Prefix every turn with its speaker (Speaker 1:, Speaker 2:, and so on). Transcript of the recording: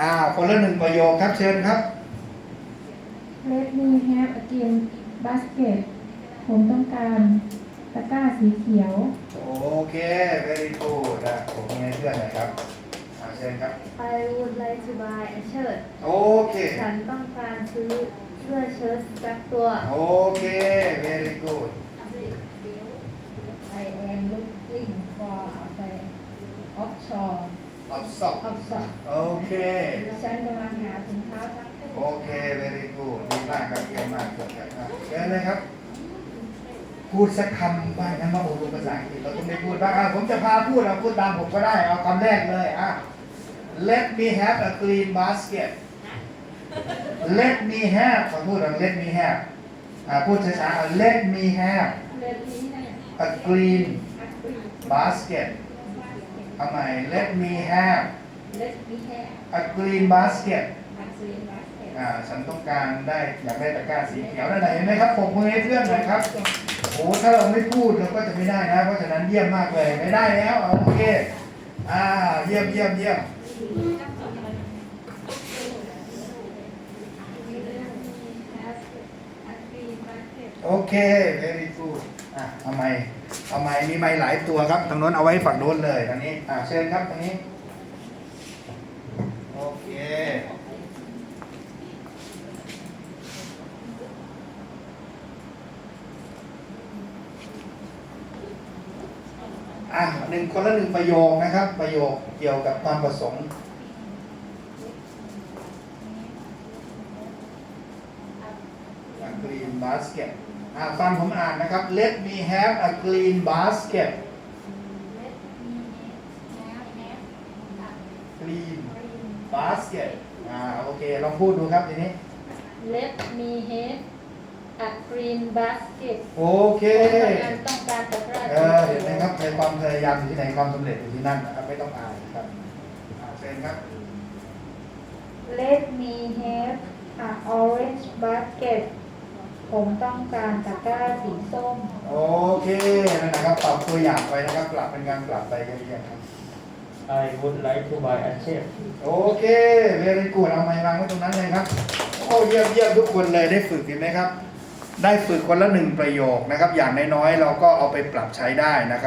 Speaker 1: อ่าคนละหนึ่งประโยคครับเชิญครับ
Speaker 2: Let me have a green basket ผมต้องการตะกร้าสีเขียว
Speaker 1: โอเค very good นะผมมีให้เพื่อนหน่อยครับอ่าเชิญครับ
Speaker 3: I would like to buy a shirt
Speaker 1: โอเค
Speaker 3: ฉันต้องการซื้อเสื้อเชิ้ตสักตัว
Speaker 1: โอเค very good
Speaker 3: I am looking for a offshore
Speaker 1: ตอบสอบ
Speaker 3: offshore
Speaker 1: โอเค
Speaker 3: ฉันกำลังหาสินค้าสัก
Speaker 1: โอเค very good ดีมากครับเก่งมากเกิดครับอะเชิญเลยครับ พูดสักคำบ้างนะมาโอ้ดูภาษาอังกฤษเราต้องได้พูดบ้างอะผมจะพาพูดเอาพูดตามผมก็ได้ เอาคำแรกเลยอะ Let me have a clean basket Let me have ขอพูดเอา Let me have อะพูดช้าๆเอา Let me have
Speaker 3: เล่มนี้เนี่ย
Speaker 1: a clean basket ทำไม Let me have
Speaker 3: เล็กมีแค่
Speaker 1: a clean basket
Speaker 3: อักษีบาสเกต
Speaker 1: อ่าฉันต้องการได้อยากได้ตะกร้าสีเขียวนั่นไหนเห็นไหมครับผมมือให้เพื่อนหน่อยครับโอ้ถ้าเราไม่พูดเราก็จะไม่ได้นะ เพราะฉะนั้นเยี่ยมมากเลยไม่ได้แล้วเอาโอเคอ่าเยี่ยมเยี่ยมเยี่ยมโอเค very good อะทำไม ทำไม้มีไม้หลายตัวครับทางโน้นเอาไว้ฝั่งโน้นเลยทางนี้อ่าเชิญครับทางนี้โอเคอะหนึ่งคนละหนึ่งประโยคนะครับ ประโยคเกี่ยวกับความประสงค์ a clean basket อะ ฟังผมอ่านนะครับ let me have a clean basket clean basket อ่าโอเค ลองพูดดูครับทีนี้
Speaker 3: Let me have a green basket
Speaker 1: โอเค
Speaker 3: ฉันต้องการตะกร้า
Speaker 1: เออเห็นไหมครับในความพยายามอยู่ที่ไหนความสำเร็จอยู่ที่นั่นนะครับไม่ต้องอายครับอ่าเชิญครับ
Speaker 2: Let me have a orange basket ผมต้องการตะกร้าสีส้ม
Speaker 1: โอเคนั่นนะครับปรับตัวอย่างไปนะครับปรับเป็นการปรับไปเรื่อยๆครับ
Speaker 4: I would like to buy a chef
Speaker 1: โอเคเวรีกูดเอาไม้วางไว้ตรงนั้นเลยครับ โอ้เยี่ยมเยี่ยมทุกคนเลยได้ฝึกเห็นไหมครับ ได้ฝึกคนละหนึ่งประโยคนะครับ อย่างน้อยๆเราก็เอาไปปรับใช้ได้นะครับ